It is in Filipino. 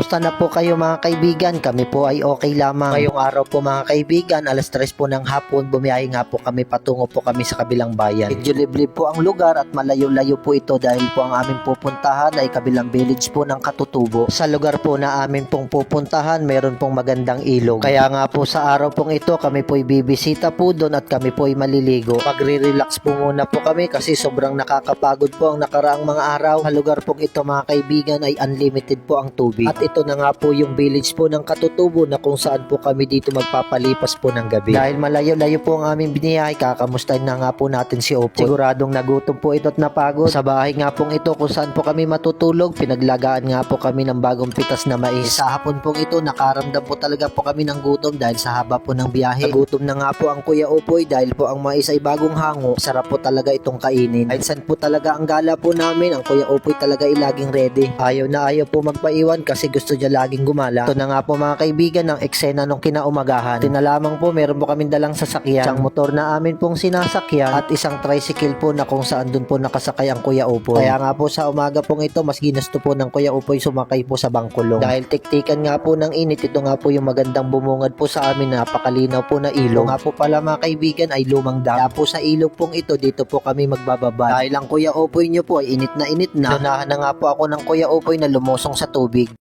Kamusta na po kayo mga kaibigan? Kami po ay okay lamang. Ngayong araw po mga kaibigan, alas 3 po ng hapon, bumiyahe nga po kami patungo po kami sa kabilang bayan. Medyo liblib po ang lugar at malayo-layo po ito dahil po ang aming pupuntahan ay kabilang village po ng Katutubo. Sa lugar po na amin pong pupuntahan, mayroon pong magandang ilog. Kaya nga po sa araw pong ito, kami po ay bibisita po doon at kami po ay maliligo. Magre-relax po muna po kami kasi sobrang nakakapagod po ang nakaraang mga araw. Sa lugar pong ito mga kaibigan ay unlimited po ang tubig. At ito na nga po yung village po ng Katutubo na kung saan po kami dito magpapalipas po ng gabi. Dahil malayo-layo po ang aming biniyahe, kakamustahin na nga po natin si Opo. Siguradong nagutom po ito at napagod. Sa bahay nga pong ito kung saan po kami matutulog, pinaglagaan nga po kami ng bagong pitas na mais. Sa hapon pong ito, nakaramdam po talaga po kami ng gutom dahil sa haba po ng biyahe. Nagutom na nga po ang Kuya Opoy dahil po ang mais ay bagong hango. Sarap po talaga itong kainin. Kahit saan po talaga ang gala po namin, ang Kuya Opoy talaga ay laging ready. Ayaw na ayaw po magpaiwan kasi gusto niya laging gumala. Ito na nga po mga kaibigan ng eksena nung kinaumagahan. Ito na lamang po, meron po kaming dalang sasakyan. Isang motor na amin pong sinasakyan at isang tricycle po na kung saan dun po nakasakay ang Kuya Opoy. Kaya nga po sa umaga pong ito, mas ginusto po ng Kuya Opoy sumakay po sa bangkulong. Dahil tiktikan nga po ng init, ito nga po yung magandang bumungad po sa amin napakalinaw po na ilog. Ito nga po pala mga kaibigan ay lumang dam. Kaya po sa ilog pong ito, dito po kami magbababa. Dahil ang Kuya Opoy nyo po ay init na init na. Lunahan na nga po ako ng Kuya Opoy na lumusong sa tubig.